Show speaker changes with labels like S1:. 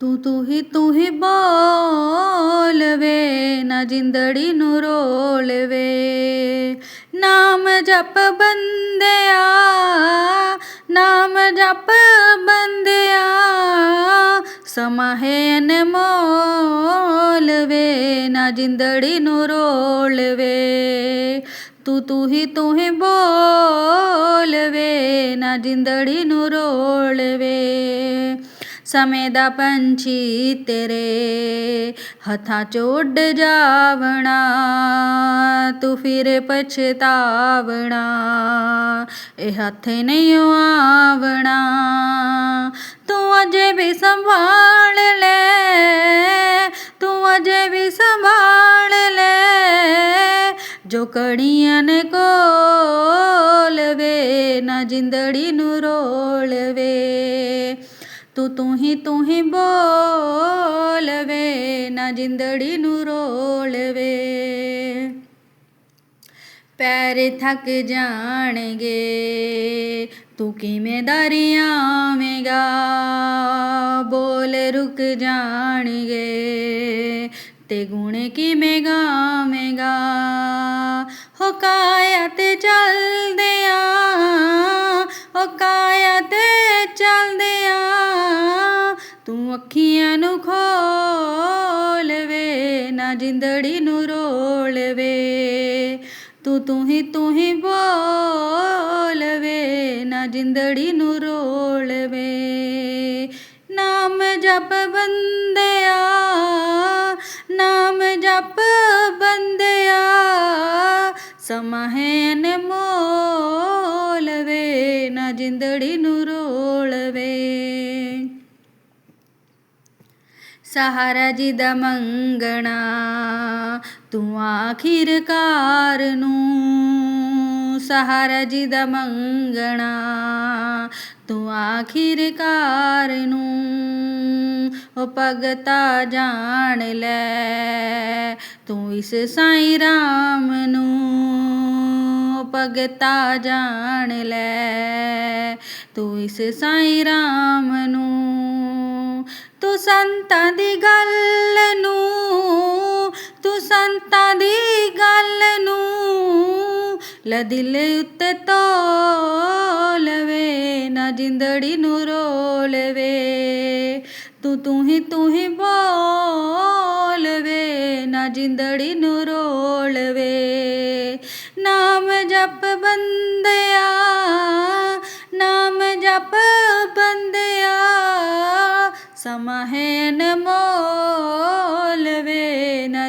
S1: ਤੂੰ ਤੂੰ ਹੀ ਤੂੰ ਹੀ ਬੋਲ ਵੇ, ਨਾ ਜਿੰਦੜੀ ਨੂੰ ਰੋਲ ਵੇ। ਨਾਮ ਜਪ ਬੰਦਿਆ, ਨਾਮ ਜਪ ਬੰਦਿਆ, ਸਮਾਂ ਹੈ ਅਨਮੋਲ ਵੇ, ਨਾ ਜਿੰਦੜੀ ਨੂੰ ਰੋਲ ਸਮੇਂ ਦਾ ਪੰਛੀ ਤੇਰੇ ਹੱਥਾਂ 'ਚ ਉੱਡ ਜਾਵਣਾ, ਤੂੰ ਫਿਰ ਪਛਤਾਵਣਾ, ਇਹ ਹੱਥ ਨਹੀਂ ਆਵਣਾ। ਤੂੰ ਅਜੇ ਵੀ ਸੰਭਾਲ ਲੈ, ਤੂੰ ਅਜੇ ਵੀ ਸੰਭਾਲ ਲੈ, ਜੋ ਕੜੀਆਂ ਨੇ ਕੋਲ ਵੇ, ਨਾ ਜਿੰਦੜੀ ਨੂੰ ਰੋਲ ਵੇ। ਤੂੰ ਤੂੰ ਹੀ ਤੂੰ ਹੀ ਬੋਲ ਵੇ ਨਾ ਜਿੰਦੜੀ ਨੂੰ ਰੋਲ ਵੇ ਪੈਰ ਥੱਕ ਜਾਣਗੇ, ਤੂੰ ਕਿਵੇਂ ਦਰਿਆਵੇਂਗਾ ਬੋਲ ਰੁਕ ਜਾਣਗੇ, ਤੇ ਗੁਣ ਕਿਵੇਂ ਗਾਵੇਂਗਾ? ਹੋ ਕਾਇਆ ਤੇ ਚੱਲਦਿਆਂ ਅੱਖੀਆਂ ਨੂੰ ਖੋਲ ਵੇ ਨਾ ਜਿੰਦੜੀ ਨੂੰ ਰੋਲ ਵੇ ਤੂੰ ਤੂੰ ਹੀ ਤੂੰ ਹੀ ਬੋਲ ਵੇ ਨਾ ਜਿੰਦੜੀ ਨੂੰ ਰੋਲ ਵੇ ਨਾਮ ਜਪ ਬੰਦਿਆ, ਨਾਮ ਜਪ ਬੰਦਿਆ ਸਮਾਂ ਹੈ ਵੇ ਨਾ ਜਿੰਦੜੀ ਨੂੰ ਰੋਲ ਵੇ ਸਹਾਰਾ ਜੀ ਦਾ ਮੰਗਣਾ, ਤੂੰ ਆਖਿਰਕਾਰ ਨੂੰ। ਸਹਾਰਾ ਜੀ ਦਾ ਮੰਗਣਾ, ਤੂੰ ਆਖਿਰਕਾਰ ਨੂੰ। ਉਹ ਭਗਤਾ ਜਾਣ ਲੈ, ਤੂੰ ਇਸ ਸਾਈਂ ਰਾਮ ਨੂੰ। ਭਗਤਾ ਜਾਣ ਲੈ, ਤੂੰ ਇਸ ਸਾਈਂ ਰਾਮ ਨੂੰ। ਤੂੰ ਸੰਤਾਂ ਦੀ ਗੱਲ ਨੂੰ, ਤੂੰ ਸੰਤਾਂ ਦੀ ਗੱਲ ਨੂੰ ਲੈ ਦਿਲ ਉੱਤੇ ਤੋਲ ਵੇ ਨਾ ਜਿੰਦੜੀ ਨੂੰ ਰੋਲ ਵੇ ਤੂੰ ਤੂੰ ਹੀ ਤੂੰ ਹੀ ਬੋਲ ਵੇ ਨਾ ਜਿੰਦੜੀ ਨੂੰ ਰੋਲ ਵੇ ਨਾਮ ਜਪ ਬੰਦਿਆ, ਨਾਮ ਜਪ ਸਮਾਂ ਹੈ ਅਨਮੋਲ ਵੇ ਨਾ